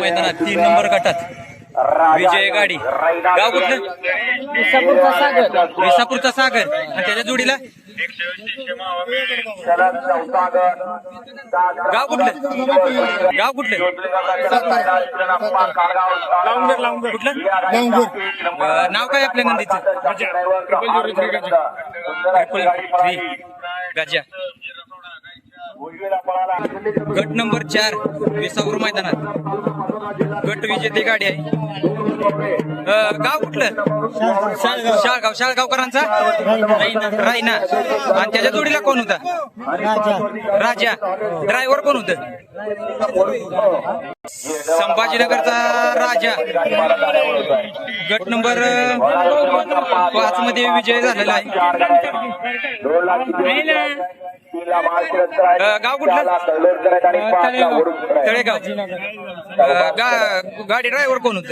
मैदानात तीन नंबर गटात. विजय गाडी. गाव कुठलं? विसापूरचा सागर. विसापूरचा सागर. आणि त्याच्या जोडीला? गाव कुठलं? गाव कुठलं? कुठलं? नाव काय आपल्या नंदीचं? ट्रिपल थ्री गजा. गट नंबर चार विसापूर मैदानात. गट विजेते गाडी आहे. अं, गाव कुठलं? शाळगाव. शाळगावकरांचा? रायना. आणि त्याच्या जोडीला कोण होता? राजा. ड्रायव्हर कोण होत? संभाजीनगरचा राजा. गट नंबर पाच मध्ये विजय झालेला आहे. गाव कुठलं? तळेगाव. गाडी ड्रायव्हर कोण होत?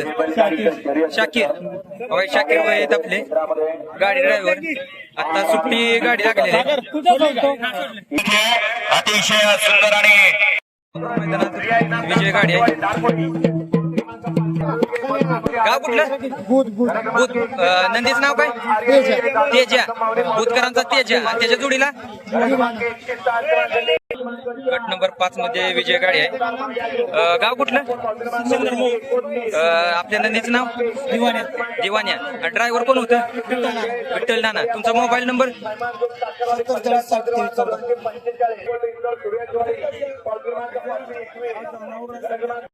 शाकीर. होय शाकीर आहेत आपले. गाडी ड्रायव्हर. आता सुट्टी गाडी लागलेली आहे. अतिशय सुंदर आणि मैदानात विजय गाडी आहे गाव कुठलं? भूत भूत भूत अं, नंदीचं नाव काय? तेजा. भूतकरांचा तेजा. आणि त्याच्या जोडीला? गट नंबर पाच मध्ये विजय गाडी आहे. अं, गाव कुठलं? अं, आपल्या नंदीचं नाव? दिवाण्या. दिवाण्या ड्रायव्हर कोण होतं? विठ्ठल नाना. तुमचा मोबाईल नंबर लग्न